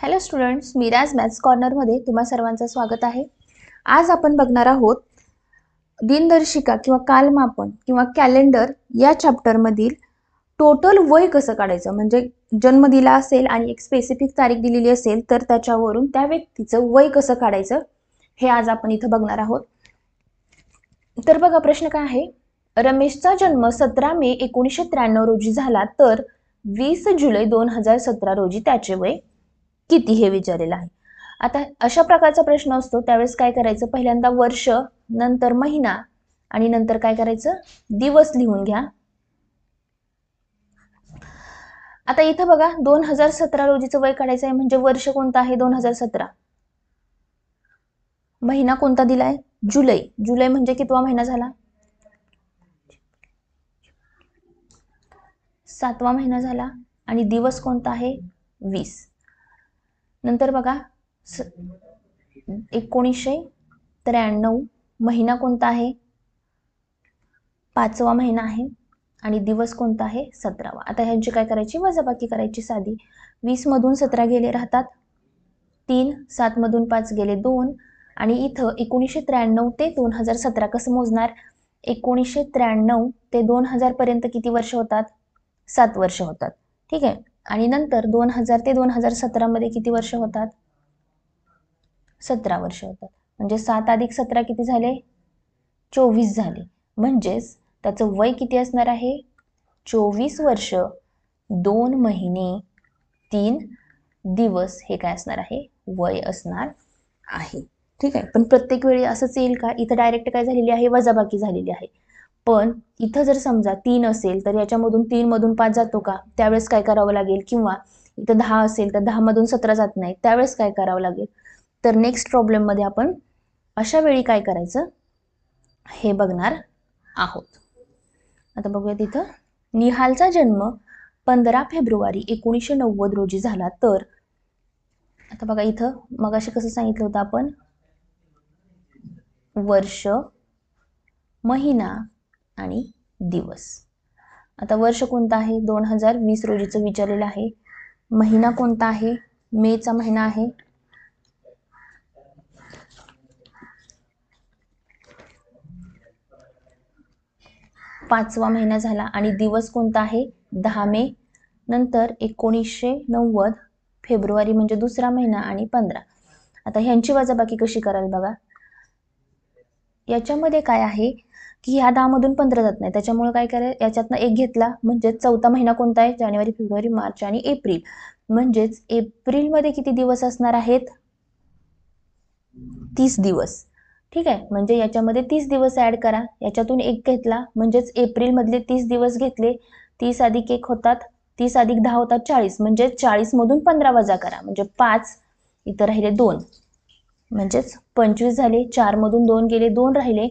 Hello students Miraj maths कॉर्नरमध्ये तुम्हा सर्वांचं स्वागत आहे. आज आपण बघणार आहोत दिनदर्शिका किंवा कालमापन किंवा कॅलेंडर या चॅप्टरमधील टोटल वय कसं काढायचं? म्हणजे जन्म दिला असेल आणि एक स्पेसिफिक तारीख दिलेली असेल तर त्याच्यावरून त्या व्यक्तीचं वय कसं काढायचं हे आज आपण इथं बघणार आहोत. तर बघा प्रश्न काय आहे? रमेशचा जन्म सतरा मे एकोणीसशे त्र्याण्णव रोजी झाला तर वीस जुलै दोन हजार सतरा रोजी त्याचे वय किती हे विचारलेलं आहे? आता अशा प्रकारचा प्रश्न असतो त्यावेळेस काय करायचं? पहिल्यांदा वर्ष नंतर महिना आणि नंतर काय करायचं? दिवस लिहून घ्या. आता इथं बघा दोन हजार सतरा रोजीचं वय काढायचं आहे म्हणजे वर्ष कोणतं आहे? दोन हजार सतरा. महिना कोणता दिलाय? जुलै. जुलै म्हणजे कितवा महिना झाला? सातवा महिना झाला आणि दिवस कोणता आहे? वीस. नंतर बघा स एकोणीसशे त्र्याण्णव महिना कोणता आहे? पाचवा महिना आहे आणि दिवस कोणता आहे? सतरावा. आता ह्यांची काय करायची? वजाबाकी करायची साधी. वीसमधून सतरा गेले राहतात. तीन सात मधून पाच गेले दोन. आणि इथं एकोणीसशे त्र्याण्णव ते दोन हजार सतरा कसं मोजणार? एकोणीसशे त्र्याण्णव ते दोन हजारपर्यंत किती वर्ष होतात? सात वर्ष होतात. ठीक आहे? आणि नंतर दोन हजार ते दोन हजार सतरामध्ये किती वर्ष होतात? सतरा वर्ष होतात. म्हणजे सात अधिक सतरा किती झाले? चोवीस झाले. म्हणजेच त्याचं वय किती असणार आहे? चोवीस वर्ष दोन महिने तीन दिवस हे काय असणार आहे? वय असणार आहे. ठीक आहे? पण प्रत्येक वेळी असंच येईल का? इथं डायरेक्ट काय झालेली आहे? वजाबाकी झालेली आहे. पण इथं जर समजा तीन असेल तर याच्यामधून तीन मधून पाच जातो का? त्यावेळेस काय करावं लागेल? किंवा इथं दहा असेल तर दहा मधून सतरा जात नाही त्यावेळेस काय करावं लागेल? तर नेक्स्ट प्रॉब्लेममध्ये आपण अशा वेळी काय करायचं? हे बघणार आहोत. आता बघूया तिथं. निहालचा जन्म पंधरा फेब्रुवारी एकोणीसशे नव्वद रोजी झाला. तर आता बघा इथं मग असे कसं सांगितलं होतं आपण? वर्ष महिना आणि दिवस. आता वर्ष कोणतं आहे? दोन हजार वीस रोजीचं विचारलेलं आहे. महिना कोणता आहे? मेचा महिना आहे. पाचवा महिना झाला आणि दिवस कोणता आहे? दहा मे. नंतर एकोणीसशे नव्वद फेब्रुवारी म्हणजे दुसरा महिना आणि पंधरा. आता ह्यांची वजाबाकी कशी कराल बघा. याच्यामध्ये काय आहे? की ह्या दहामधून पंधरा जात नाही. त्याच्यामुळे काय करायचं याच्यातनं एक घेतला म्हणजे चौथा महिना कोणता आहे? जानेवारी फेब्रुवारी मार्च आणि एप्रिल. म्हणजेच एप्रिलमध्ये किती दिवस असणार आहेत? तीस दिवस. ठीक आहे? म्हणजे याच्यामध्ये तीस दिवस ऍड करा. याच्यातून एक घेतला म्हणजेच एप्रिलमधले तीस दिवस घेतले तीस अधिक एक होतात तीस अधिक दहा होतात चाळीस. म्हणजे चाळीसमधून पंधरा वजा करा. म्हणजे पाच इथं राहिले दोन. म्हणजेच पंचवीस झाले चारमधून दोन गेले दोन राहिले.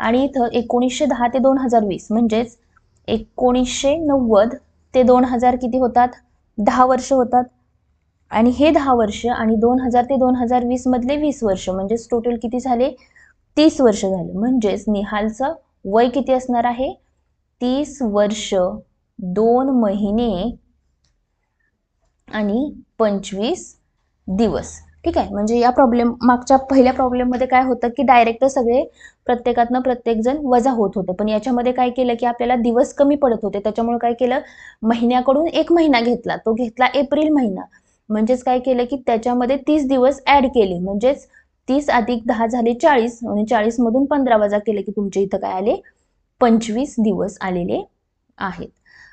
आणि इथं एकोणीसशे दहा ते दोन हजार वीस म्हणजेच एकोणीसशे नव्वद ते दोन हजार किती होतात? दहा वर्ष होतात. आणि हे दहा वर्ष आणि दोन हजार ते दोन हजार वीस मधले वीस वर्ष म्हणजेच टोटल किती झाले? तीस वर्ष झाले. म्हणजेच निहालचं वय किती असणार आहे? तीस वर्ष दोन महिने आणि पंचवीस दिवस. ठीक आहे? म्हणजे या प्रॉब्लेम मागच्या पहिल्या प्रॉब्लेममध्ये काय होतं की डायरेक्ट सगळे प्रत्येकातनं प्रत्येकजण वजा होत होतं. पण याच्यामध्ये काय केलं की आपल्याला दिवस कमी पडत होते. त्याच्यामुळे काय केलं? महिन्याकडून एक महिना घेतला. तो घेतला एप्रिल महिना. म्हणजेच काय केलं की त्याच्यामध्ये तीस दिवस ऍड केले. म्हणजेच तीस अधिक दहा झाले चाळीस. आणि चाळीस मधून पंधरा वजा केले की तुमच्या इथं काय आले? पंचवीस दिवस आलेले आहेत.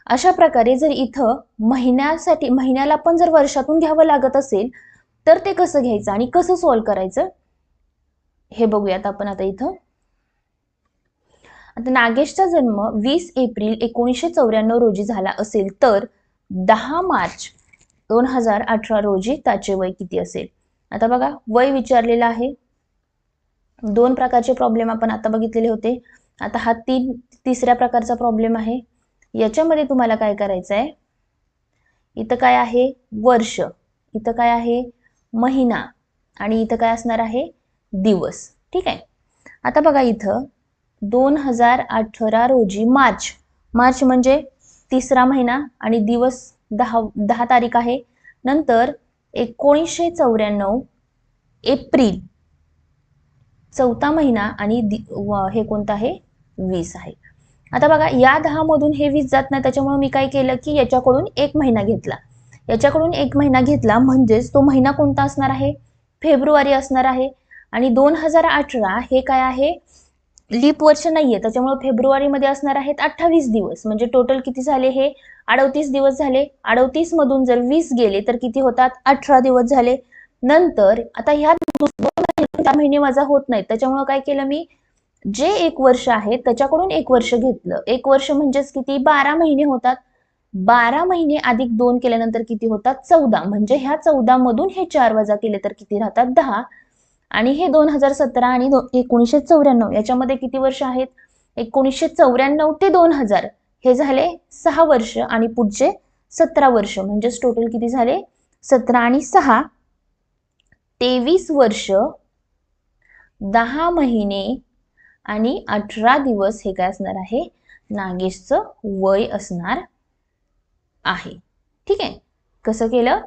अशा प्रकारे जर इथं महिन्यासाठी महिन्याला पण जर वर्षातून घ्यावं लागत असेल तर ते कसं घ्यायचं आणि कसं सॉल्व करायचं? हे बघूयात आपण आता इथं. आता नागेशचा जन्म वीस एप्रिल एकोणीसशे चौऱ्याण्णव रोजी झाला असेल तर दहा मार्च दोन हजार अठरा रोजी त्याचे वय किती असेल? आता बघा वय विचारलेलं आहे. दोन प्रकारचे प्रॉब्लेम आपण आता बघितलेले होते. आता हा तीन तिसऱ्या प्रकारचा प्रॉब्लेम आहे. याच्यामध्ये तुम्हाला काय करायचं आहे इथं काय आहे? वर्ष. इथं काय आहे? महिना. आणि इथं काय असणार आहे? दिवस. ठीक आहे? आता बघा इथं दोन हजार अठरा रोजी मार्च. मार्च म्हणजे तिसरा महिना आणि दिवस दहा दहा तारीख आहे. नंतर एकोणीसशे चौऱ्याण्णव एप्रिल. चौथा महिना आणि हे कोणतं आहे? वीस आहे. आता बघा या दहामधून हे वीस जात नाही. त्याच्यामुळे मी काय केलं की याच्याकडून एक महिना घेतला. याच्याकडून एक महिना घेतला. म्हणजेच तो महिना कोणता असणार आहे? फेब्रुवारी असणार आहे. आणि दोन हजार अठरा हे काय आहे? लीप वर्ष नाहीये. त्याच्यामुळे फेब्रुवारीमध्ये असणार आहेत अठ्ठावीस दिवस. म्हणजे टोटल किती झाले हे? अडतीस दिवस झाले. अडतीस मधून जर वीस गेले तर किती होतात? अठरा दिवस झाले. नंतर आता ह्या दोन महिने माझा होत नाहीत. त्याच्यामुळे काय केलं मी? जे एक वर्ष आहे त्याच्याकडून एक वर्ष घेतलं. एक वर्ष म्हणजेच किती? बारा महिने होतात. बारा महिने अधिक दोन केल्यानंतर किती होतात? चौदा. म्हणजे ह्या चौदा मधून हे चार वजा केले तर किती राहतात? दहा. आणि हे दोन हजार सतरा आणि एकोणीसशे चौऱ्याण्णव. याच्यामध्ये किती वर्ष आहेत? एकोणीसशे चौऱ्याण्णव ते दोन हजार. हे झाले सहा वर्ष आणि पुढचे सतरा वर्ष. म्हणजेच टोटल किती झाले? सतरा आणि सहा. तेवीस वर्ष दहा महिने आणि अठरा दिवस हे काय असणार आहे? नागेशचं वय असणार आहे. ठीक आहे? कसं केलं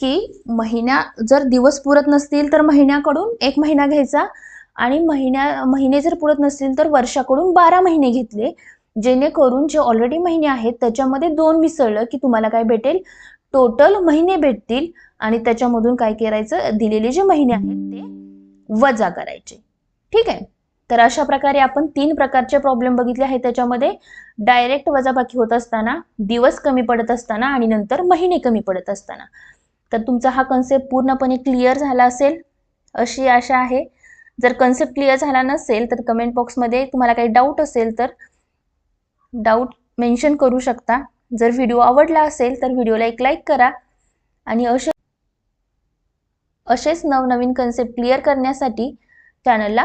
की महिन्या जर दिवस पुरत नसतील तर महिन्याकडून एक महिना घ्यायचा आणि महिन्या महिने जर पुरत नसतील तर वर्षाकडून बारा महिने घेतले. जेणेकरून जे ऑलरेडी महिने आहेत त्याच्यामध्ये दोन मिसळलं की तुम्हाला काय भेटेल? टोटल महिने भेटतील आणि त्याच्यामधून काय करायचं? दिलेले जे महिने आहेत ते वजा करायचे. ठीक आहे? तर अशा प्रकारे आपण तीन प्रकारचे प्रॉब्लेम बघितले आहेत. त्याच्यामध्ये डायरेक्ट वजाबाकी होत असताना दिवस कमी पडत असताना आणि नंतर महिने कमी पडत असताना. तर तुमचा हा कन्सेप्ट पूर्णपणे क्लिअर झाला असेल? अशी आशा आहे. जर कन्सेप्ट क्लिअर झाला नसेल तर कमेंट बॉक्समध्ये तुम्हाला काही डाऊट असेल तर डाऊट मेन्शन करू शकता. जर व्हिडिओ आवडला असेल तर व्हिडिओला एक लाईक करा. आणि असे असेच नवनवीन कन्सेप्ट क्लिअर करण्यासाठी चॅनलला